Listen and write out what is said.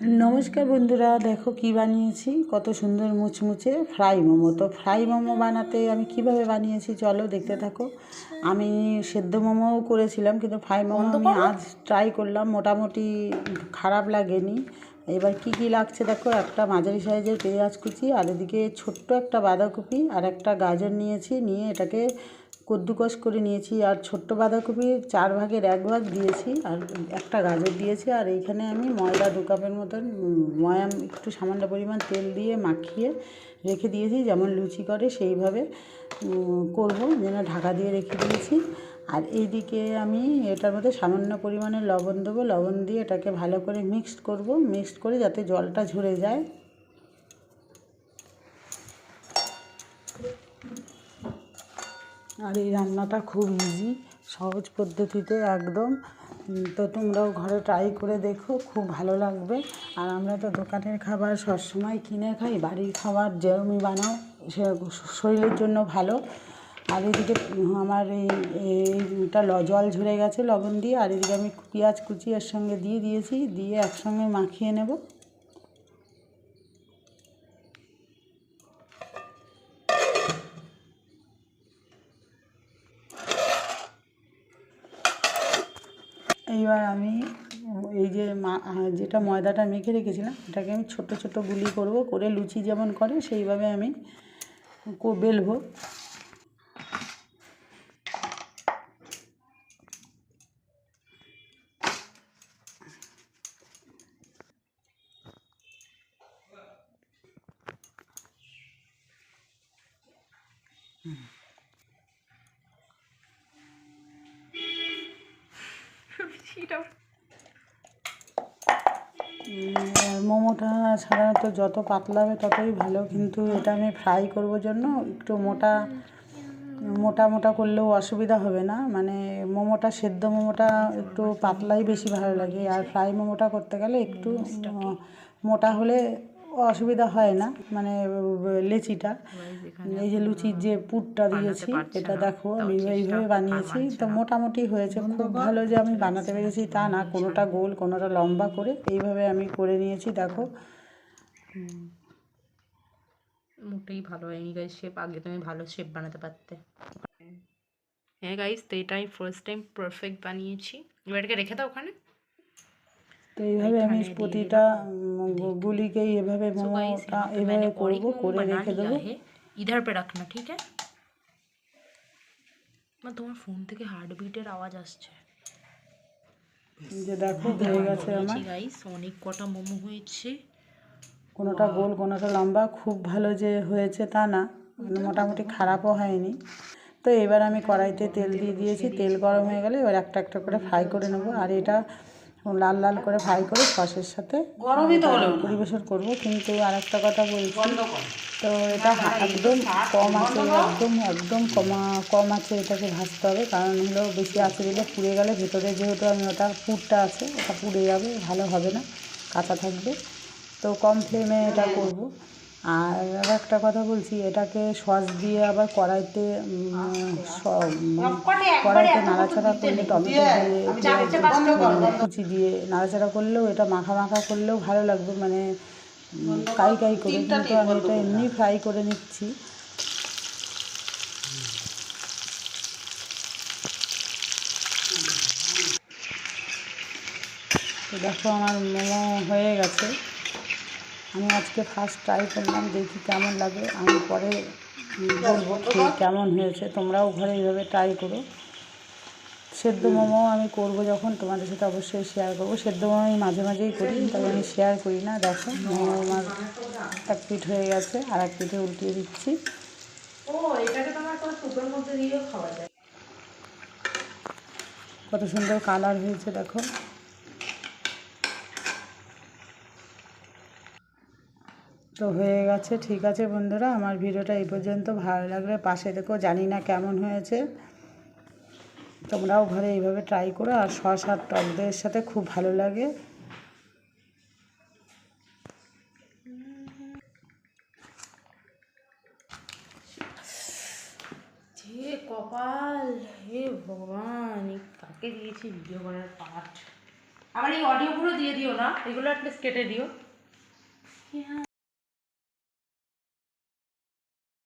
নমস্কার বন্ধুরা দেখো কি বানিয়েছি। কত সুন্দর মুচমুচে ফ্রাই মোমো। তো ফ্রাই মোমো বানাতে আমি কীভাবে বানিয়েছি চলো দেখতে থাকো। আমি সেদ্ধ মোমোও করেছিলাম কিন্তু ফ্রাই মোমো আমি আজ ট্রাই করলাম। মোটামুটি খারাপ লাগেনি। এবার কি কি লাগছে দেখো? একটা মাঝারি সাইজের পেঁয়াজ কুচি, আর এদিকে ছোট্ট একটা বাঁধাকপি, আর একটা গাজর নিয়েছি, নিয়ে এটাকে কদ্দুকস করে নিয়েছি। আর ছোট্ট বাঁধাকপি চার ভাগের এক ভাগ দিয়েছি, আর একটা গাজর দিয়েছি। আর এইখানে আমি ময়দা দু কাপের মতন ময়াম একটু সামান্য পরিমাণ তেল দিয়ে মাখিয়ে রেখে দিয়েছি, যেমন লুচি করে সেইভাবে করব। যেন ঢাকা দিয়ে রেখে দিয়েছি। আর এইদিকে আমি এটার মধ্যে সামান্য পরিমাণে লবণ দেবো। লবণ দিয়ে এটাকে ভালো করে মিক্সড করব। মিক্সড করে যাতে জলটা ঝরে যায়। আর এই রান্নাটা খুব ইজি সহজ পদ্ধতিতে একদম। তো তোমরাও ঘরে ট্রাই করে দেখো, খুব ভালো লাগবে। আর আমরা তো দোকানের খাবার সবসময় কিনে খাই, বাড়ির খাবার যেরমই বানাও, সে শরীরের জন্য ভালো। আর এদিকে, আমার এই, এইটা জল ঝরে গেছে লবণ দিয়ে, আর এদিকে আমি পেঁয়াজ কুচি এর সঙ্গে দিয়ে দিয়েছি, দিয়ে একসঙ্গে মাখিয়ে নেব। এইবার আমি, এই যে যেটা ময়দাটা মেখে রেখেছিলাম, এটাকে আমি ছোট ছোট গুলি করব, করে লুচি যেমন করে, সেইভাবে আমি বেলবো। মোমোটা সাধারণত যত পাতলা হবে ততই ভালো কিন্তু এটা আমি ফ্রাই করব জন্য একটু মোটা মোটা মোটা করলেও অসুবিধা হবে না। মানে মোমোটা সেদ্ধ মোমোটা একটু পাতলাই বেশি ভালো লাগে আর ফ্রাই মোমোটা করতে গেলে একটু মোটা হলে অসুবিধা হয় না মানে লেচিটা। এই যে লুচির যে পুরটা দিয়েছি এটা দেখো আমি এইভাবে বানিয়েছি তো মোটামুটি হয়েছে। খুব ভালো যে আমি বানাতে পেরেছি তা না কোনোটা গোল কোনোটা লম্বা করে এইভাবে আমি করে নিয়েছি দেখো। মোটেই ভালো হয়নি গাইস শেপ আগে তুমি ভালো শেপ বানাতে পারতে। হ্যাঁ গাইস তো এটা আমি ফার্স্ট টাইম পারফেক্ট বানিয়েছি। এবার রেখে দাও ওখানে। তো এইভাবে আমি প্রতিটা গুলিকেই এভাবে মানে এভাবে করব করে রেখে দেবো। ইধার পে রাখনা ঠিক আছে? তোমার ফোন থেকে হার্টবিটের আওয়াজ আসছে। যে দেখো হয়ে গেছে আমার। গাইস অনেক কটা মোমো হয়েছে। কোনোটা গোল কোনোটা লম্বা খুব ভালো যে হয়েছে তা না মানে মোটামুটি খারাপও হয়নি। তো এবার আমি কড়াইতে তেল দিয়ে দিয়েছি তেল গরম হয়ে গেলে এবার একটা একটা করে ফ্রাই করে নেব। আর এটা লাল লাল করে ফ্রাই করে সসের সাথে পরিবেশন করব কিন্তু আর একটা কথা বলছি। তো এটা একদম কম আছে একদম একদম কমা কম আছে এটাকে ভাজতে হবে কারণ হলো বেশি আছে দিলে পুড়ে গেলে ভেতরে যেহেতু আমি ওটা পুরটা আছে ওটা পুড়ে যাবে ভালো হবে না কাঁচা থাকবে। তো কম ফ্লেমে এটা করব। আর আর একটা কথা বলছি এটাকে সস দিয়ে আবার কড়াইতে কড়াইতে নাড়াচাড়া করলে টমেটো দিয়ে কুচি দিয়ে নাড়াচাড়া করলেও এটা মাখা মাখা করলেও ভালো লাগবে। মানে কাই কাই করে কিন্তু আমি এটা এমনি ফ্রাই করে নিচ্ছি। তো দেখো আমার মোমো হয়ে গেছে। আমি আজকে ফার্স্ট ট্রাই করলাম দেখি কেমন লাগে। আমি পরে বলব কেমন হয়েছে তোমরাও ঘরে এইভাবে ট্রাই করো। সেদ্ধ মোমো আমি করব যখন তোমাদের সাথে অবশ্যই শেয়ার করব। সেদ্ধ মোমো আমি মাঝে মাঝেই করি তবে আমি শেয়ার করি না দেখো। মোমো আমার এক পিঠ হয়ে গেছে আর এক পিঠে উল্টিয়ে দিচ্ছি। কত সুন্দর কালার হয়েছে দেখো। তো হয়ে গেছে, ঠিক আছে বন্ধুরা, আমার ভিডিওটা এই পর্যন্ত। ভালো লাগলে পাশে দেখো, জানি না কেমন হয়েছে। তোমরাও ঘরে এইভাবে ট্রাই করো, আর সস আর টকদের সাথে খুব ভালো লাগে। যে কপাল, হে ভগবান কাকে দিয়েছি ভিডিও করার পাঠ? আবার এই অডিওগুলো দিয়ে দিও না, এগুলো কেটে দিও।